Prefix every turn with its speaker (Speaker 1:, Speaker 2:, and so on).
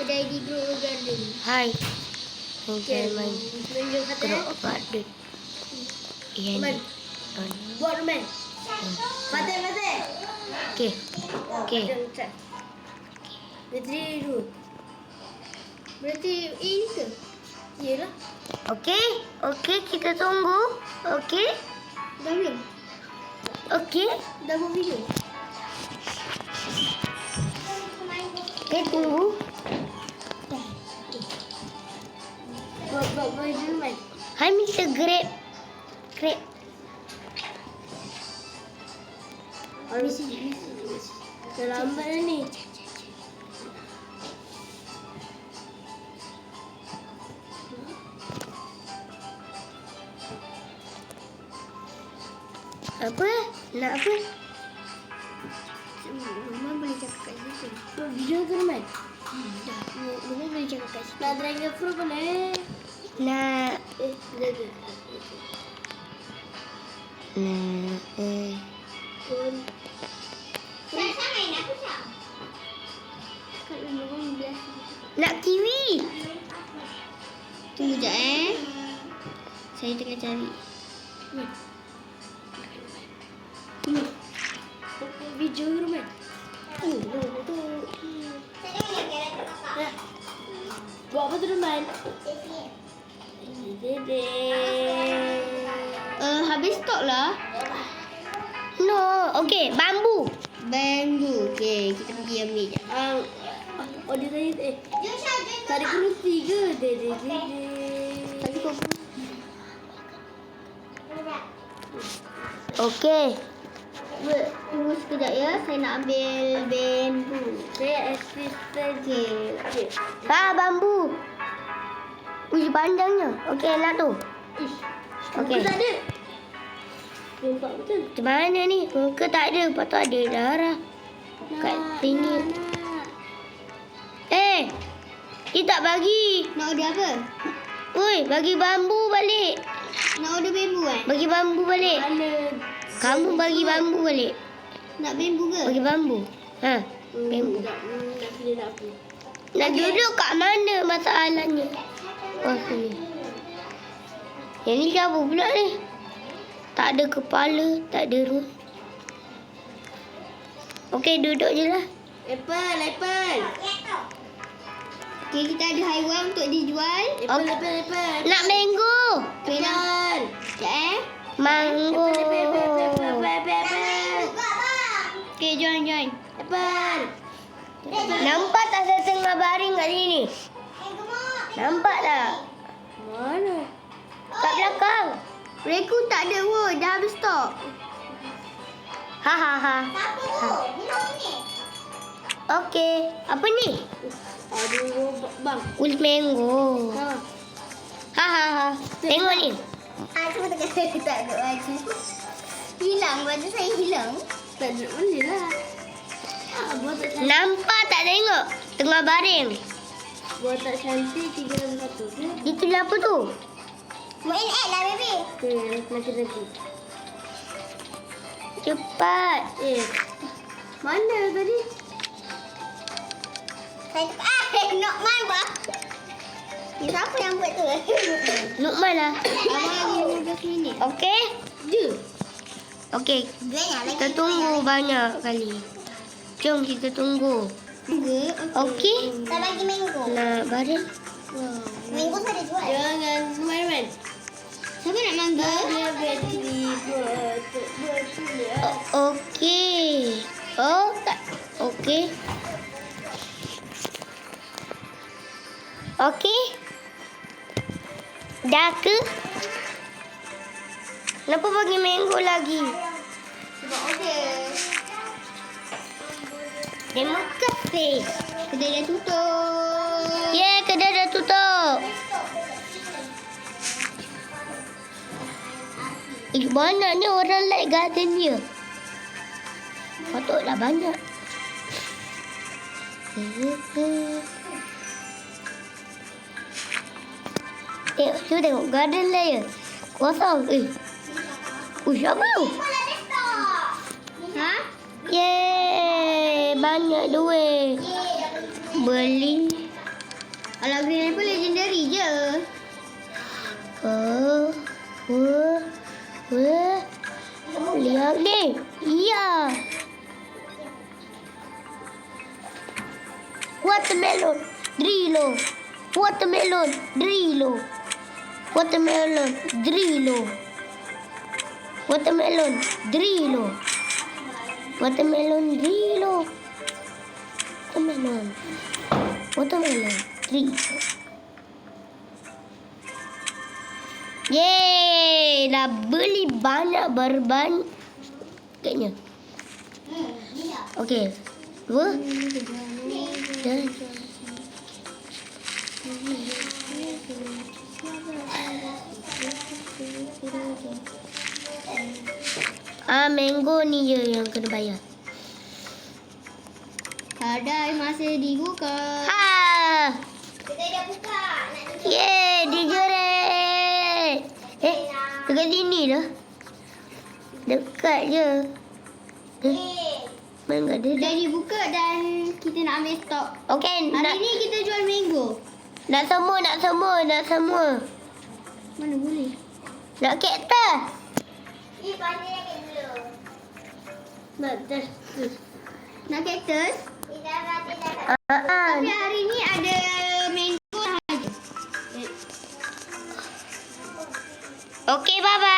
Speaker 1: Kedai di Grow Garden.
Speaker 2: Hai.
Speaker 1: Okay.
Speaker 2: main
Speaker 1: Tunjuk kata.
Speaker 2: kerok garden. Iya
Speaker 1: Man.
Speaker 2: ni. Oh,
Speaker 1: Buat man. Fatih.
Speaker 2: Okey. Okey.
Speaker 1: Jom, try. Berarti dulu. Berarti ini ke? Yelah.
Speaker 2: Okey. Okey, kita tunggu. Okey.
Speaker 1: Dah belum?
Speaker 2: Okey.
Speaker 1: Dah buat video?
Speaker 2: Okey, tunggu.
Speaker 1: Buat, buat, buat dulu man.
Speaker 2: Hai Mr. Grape. Grape.
Speaker 1: Misi, misi, misi. Dah lambat dah ni.
Speaker 2: Apa? Nak apa?
Speaker 1: Dah. Nak. Eh. Pun. Saya main aku tak? Kalau memang biasa.
Speaker 2: Nak kiwi. Tunggu jap eh. Saya tengah cari.
Speaker 1: Ni. Ni. Video tu Buat apa tu? Dede.
Speaker 2: Uh, habis stok lah. No. Okey, bambu. Bambu. Okey, kita pergi ambil.
Speaker 1: Ah, oh dia tanya eh. Tak ada kerusi ke? Dede dede.
Speaker 2: Tapi kau Okey. Tunggu sekejap ya. Saya nak ambil bambu.
Speaker 1: Saya assistant je. Okay.
Speaker 2: Ha, bambu. Uji panjangnya. Okey, nak tu.
Speaker 1: Ish.
Speaker 2: Okey.
Speaker 1: Tak ada. Nampak betul.
Speaker 2: Macam mana ni? Muka tak ada. Lepas tu ada darah. Kat sini. Eh. Dia tak bagi.
Speaker 1: Nak order apa?
Speaker 2: Oi, bagi bambu balik.
Speaker 1: Nak order bambu kan?
Speaker 2: Bagi bambu balik.
Speaker 1: Mana?
Speaker 2: Kamu bagi bambu balik.
Speaker 1: Nak bambu ke?
Speaker 2: Bagi bambu. Ha. Bambu.
Speaker 1: Tak, hmm, nak pilih nak?
Speaker 2: Nak duduk kat mana masalahnya? Oh, sini. Yang ni siapa pula ni? Tak ada kepala, tak ada ruh. Okey, duduk je lah.
Speaker 1: Apple, apple.
Speaker 2: Okey, kita ada haiwan untuk dijual.
Speaker 1: Apple, apple, apple.
Speaker 2: Nak mango.
Speaker 1: Apple. Apple.
Speaker 2: Sekejap eh. Mango.
Speaker 1: Apple, apple, apple, apple, apple, apple, apple.
Speaker 2: Okey, join, join.
Speaker 1: Apple.
Speaker 2: Nampak tak saya tengah baring kat sini? Nampak tak?
Speaker 1: Mana?
Speaker 2: Kat belakang. Reku tak ada pun. Dah habis stok. Ha ha ha. Okey. Apa ni?
Speaker 1: Aduh, bang.
Speaker 2: Kulit mango.
Speaker 1: Ha.
Speaker 2: Ha ha ha. Tengok ni.
Speaker 1: Cuba tekan saya tak ada baju. Hilang baju saya hilang. Tak ada boleh lah.
Speaker 2: Nampak tak tengok? Tengah baring.
Speaker 1: Buat tak cantik tiga dalam satu.
Speaker 2: Itu apa tu?
Speaker 1: Main app lah, baby. Okay, nanti nanti.
Speaker 2: Cepat.
Speaker 1: Eh, mana tadi? Saya tak ah, Nokman bah. Ni siapa yang buat tu?
Speaker 2: Lah.
Speaker 1: Abang lagi 15 minit.
Speaker 2: Okey?
Speaker 1: Je.
Speaker 2: Okey. Kita tunggu banyak kali. Jom kita tunggu.
Speaker 1: Tunggu.
Speaker 2: Okey?
Speaker 1: Saya bagi mango.
Speaker 2: Nak baring?
Speaker 1: Mango saya ada jual. Jangan Superman. Siapa nak mangga?
Speaker 2: Okey. Oh, tak. Okey. Okey. Dah ke? Kenapa bagi mango lagi?
Speaker 1: Sebab okey.
Speaker 2: Terima kasih.
Speaker 1: Kedai dah tutup.
Speaker 2: Yeah, kedai dah tutup. Eh, banyak ni orang like garden dia. Patutlah banyak. Tengok, cuba tengok garden ya. Kosong. Eh. Uh, siapa tu?
Speaker 1: Ha?
Speaker 2: Yeay, banyak duit. beli.
Speaker 3: Kalau green apple legendary je.
Speaker 2: Oh, oh, oh. Lihat ni. Iya. Watermelon. Drilo. Watermelon. Drilo. Watermelon. Drilo. Watermelon. Drilo. Watermelon. Drilo. Watermelon. Watermelon. Drilo. Yeay, dah beli banyak berban. Kayaknya. Okey. Dua. Dan. Ah, mango ni je yang kena bayar.
Speaker 3: Kadai masih dibuka.
Speaker 2: Ha!
Speaker 3: Kita dah buka. Nak
Speaker 2: Yeay, digeret. Eh, dekat sini dah. Dekat je. Eh, mana ada
Speaker 3: Dah
Speaker 2: dah.
Speaker 3: dibuka dan kita nak ambil stok.
Speaker 2: Okey,
Speaker 3: Hari
Speaker 2: nak,
Speaker 3: ni kita jual mango.
Speaker 2: nak semua, nak semua, nak semua.
Speaker 3: Mana boleh?
Speaker 2: Nak kaktus.
Speaker 3: Ni pandai nak dulu. Betul. Nak cactus?
Speaker 2: Ah, ah.
Speaker 3: Tapi hari ni ada mango sahaja.
Speaker 2: Okey, bye-bye.